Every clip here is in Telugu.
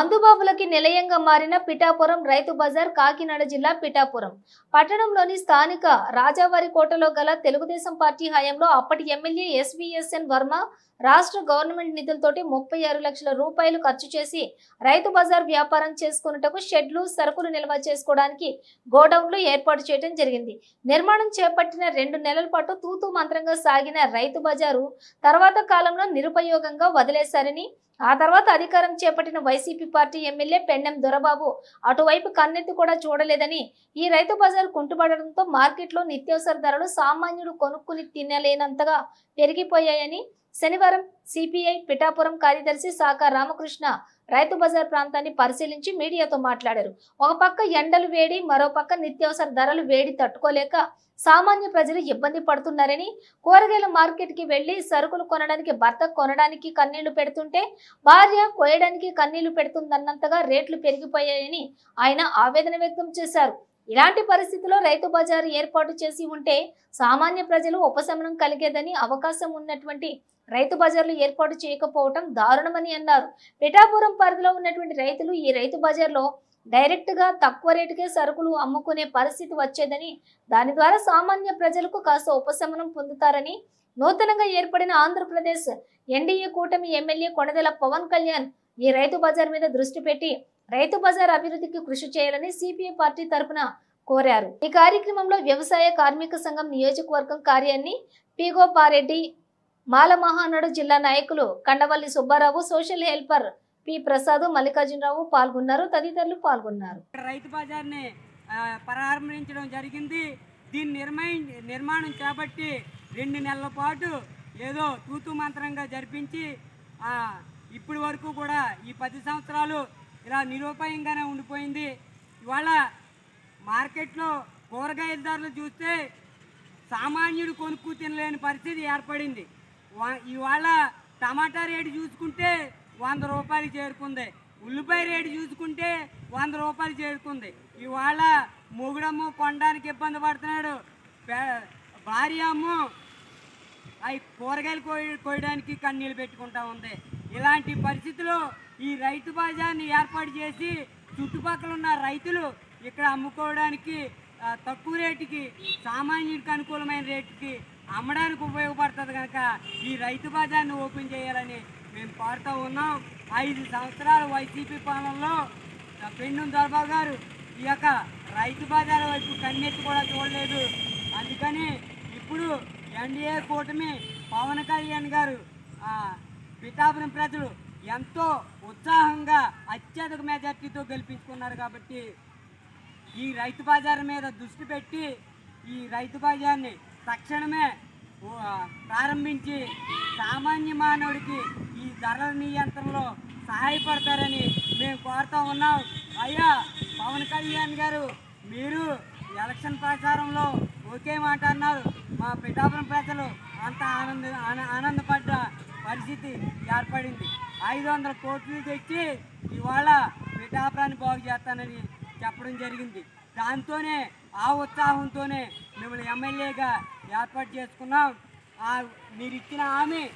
మందుబాబులకి నిలయంగా మారిన పిఠాపురం రైతు బజార్ కాకినాడ జిల్లా పిఠాపురం. పట్టణంలోని స్థానిక రాజావారి కోటలో గల తెలుగుదేశం పార్టీ హయాంలో అప్పటి ఎమ్మెల్యే ఎస్విఎస్ఎన్ వర్మ రాష్ట్ర గవర్నమెంట్ నిధులతోటి ముప్పై ఆరు లక్షల రూపాయలు ఖర్చు చేసి రైతు బజార్ వ్యాపారం చేసుకున్నటకు షెడ్లు సరుకులు నిల్వ చేసుకోవడానికి గోడౌన్లు ఏర్పాటు చేయడం జరిగింది. నిర్మాణం చేపట్టిన రెండు నెలల పాటు తూతూ మంత్రంగా సాగిన రైతు బజారు తర్వాత కాలంలో నిరుపయోగంగా వదిలేశారని ఆ తర్వాత అధికారం చేపట్టిన వైసీపీ పార్టీ ఎమ్మెల్యే పెండెం దొరబాబు అటువైపు కన్నెత్తి కూడా చూడలేదని ఈ రైతు బజార్ కుంటుపడడంతో మార్కెట్లో నిత్యావసర ధరలు సామాన్యుడు కొనుక్కుని తినలేనంతగా పెరిగిపోయాయని శనివారం సిపిఐ పిఠాపురం కార్యదర్శి శాఖ రామకృష్ణ రైతు బజార్ ప్రాంతాన్ని పరిశీలించి మీడియాతో మాట్లాడారు. ఒక పక్క ఎండలు వేడి మరో పక్క నిత్యావసర ధరలు వేడి తట్టుకోలేక సామాన్య ప్రజలు ఇబ్బంది పడుతున్నారని కూరగాయల మార్కెట్కి వెళ్ళి సరుకులు కొనడానికి భర్త కొనడానికి కన్నీళ్ళు పెడుతుంటే భార్య కోయడానికి కన్నీళ్ళు పెడుతుందన్నంతగా రేట్లు పెరిగిపోయాయని ఆయన ఆవేదన వ్యక్తం చేశారు. ఇలాంటి పరిస్థితిలో రైతు బజారు ఏర్పాటు చేసి ఉంటే సామాన్య ప్రజలు ఉపశమనం కలిగేదని అవకాశం ఉన్నటువంటి రైతు బజార్లు ఏర్పాటు చేయకపోవటం దారుణమని అన్నారు. పిఠాపురం పరిధిలో ఉన్నటువంటి రైతులు ఈ రైతు బజార్లో డైరెక్ట్గా తక్కువ రేటుకే సరుకులు అమ్ముకునే పరిస్థితి వచ్చేదని దాని ద్వారా సామాన్య ప్రజలకు కాస్త ఉపశమనం పొందుతారని నూతనంగా ఏర్పడిన ఆంధ్రప్రదేశ్ ఎన్డీఏ కూటమి ఎమ్మెల్యే కొణదెల పవన్ కళ్యాణ్ ఈ రైతు బజార్ మీద దృష్టి పెట్టి రైతు బజార్ అభివృద్ధికి కృషి చేయాలని సిపిఐ పార్టీ తరపున కోరారు. ఈ కార్యక్రమంలో వ్యవసాయ కార్మిక సంఘం నియోజకవర్గం కార్యాన్ని పిగోపారెడ్డి మాల మహానాడు జిల్లా నాయకులు Kandavalli Subbarao social helper P. Prasad Mallikarjunarao పాల్గొన్నారు. తదితరులు పాల్గొన్నారు. రైతు బజార్ని ప్రారంభించడం జరిగింది. దీని నిర్మై నిర్మాణం చేపట్టి రెండు నెలల పాటు ఏదో తూతు మంత్రంగా జరిపించి ఇప్పటి వరకు కూడా ఈ పది సంవత్సరాలు ఇలా నిరూపాయంగానే ఉండిపోయింది. ఇవాళ మార్కెట్లో కూరగాయల ధరలు చూస్తే సామాన్యుడు కొనుక్కు తినలేని పరిస్థితి ఏర్పడింది. వా- ఇవాళ టమాటా రేటు చూసుకుంటే వంద రూపాయలు చేరుకుంది. ఉల్లిపాయ రేటు చూసుకుంటే వంద రూపాయలు చేరుకుంది. ఇవాళ మొగుడమ్మ కొనడానికి ఇబ్బంది పడుతున్నాడు. భార్య అమ్మ అవి కూరగాయలు కోయ కోయడానికి కన్నీళ్ళు పెట్టుకుంటా ఉంది. ఇలాంటి పరిస్థితిలో ఈ రైతు బజార్ని ఏర్పాటు చేసి చుట్టుపక్కల ఉన్న రైతులు ఇక్కడ అమ్ముకోవడానికి తక్కువ రేటుకి సామాన్యుడికి అనుకూలమైన రేటుకి అమ్మడానికి ఉపయోగపడుతుంది కనుక ఈ రైతు బజార్ని ఓపెన్ చేయాలని మేము కోరుతూ ఉన్నాం. ఐదు సంవత్సరాలు వైసీపీ పాలనలో పెండు పెన్ను దొరబాబు గారు ఈ యొక్క రైతు బజార్ వైపు కన్నెత్తి కూడా చూడలేదు. అందుకని ఇప్పుడు ఎన్డీఏ కూటమి పవన్ కళ్యాణ్ గారు పితాపురం పిఠాపురం ప్రజలు ఎంతో ఉత్సాహంగా అత్యధిక మెజార్టీతో గెలిపించుకున్నారు కాబట్టి ఈ రైతు బజార్ మీద దృష్టి పెట్టి ఈ రైతు బజార్ని తక్షణమే ప్రారంభించి సామాన్య మానవుడికి ఈ ధరల నియంత్రణలో సహాయపడతారని మేము కోరుతా ఉన్నాం. అయ్యా పవన్ కళ్యాణ్ గారు మీరు ఎలక్షన్ ప్రచారంలో ఒకే మాట అన్నారు. మా పిఠాపురం ప్రజలు అంత ఆనంద ఆనందపడ్డ పరిస్థితి ఏర్పడింది. ఐదు వందల కోట్లు తెచ్చి ఇవాళ పిఠాపురాన్ని బాగు చేస్తానని చెప్పడం జరిగింది. దాంతోనే ఆ ఉత్సాహంతోనే మిమ్మల్ని ఎమ్మెల్యేగా ఏర్పాటు చేసుకున్నాం. ఆ మీరు ఇచ్చిన హామీ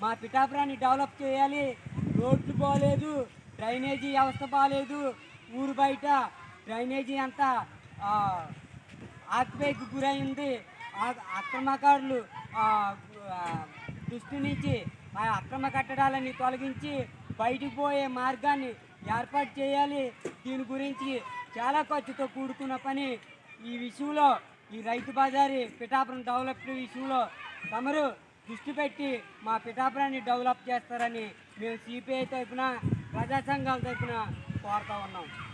మా పిఠాపురాన్ని డెవలప్ చేయాలి. రోడ్లు బాగలేదు డ్రైనేజీ వ్యవస్థ బాగలేదు ఊరు బయట డ్రైనేజీ అంతా ఆ, గురైంది. ఆ- అక్రమకారులు దృష్టి నుంచి ఆ అక్రమ కట్టడాలని తొలగించి బయటికి పోయే మార్గాన్ని ఏర్పాటు చేయాలి. దీని గురించి చాలా ఖర్చుతో కూడుకున్న పని. ఈ విషయంలో ఈ రైతు బజారి పిఠాపురం డెవలప్ విషయంలో తమరు దృష్టి పెట్టి మా పిఠాపురాన్ని డెవలప్ చేస్తారని మేము సిపిఐ తరఫున ప్రజా సంఘాల తరఫున కోరుతా ఉన్నాం.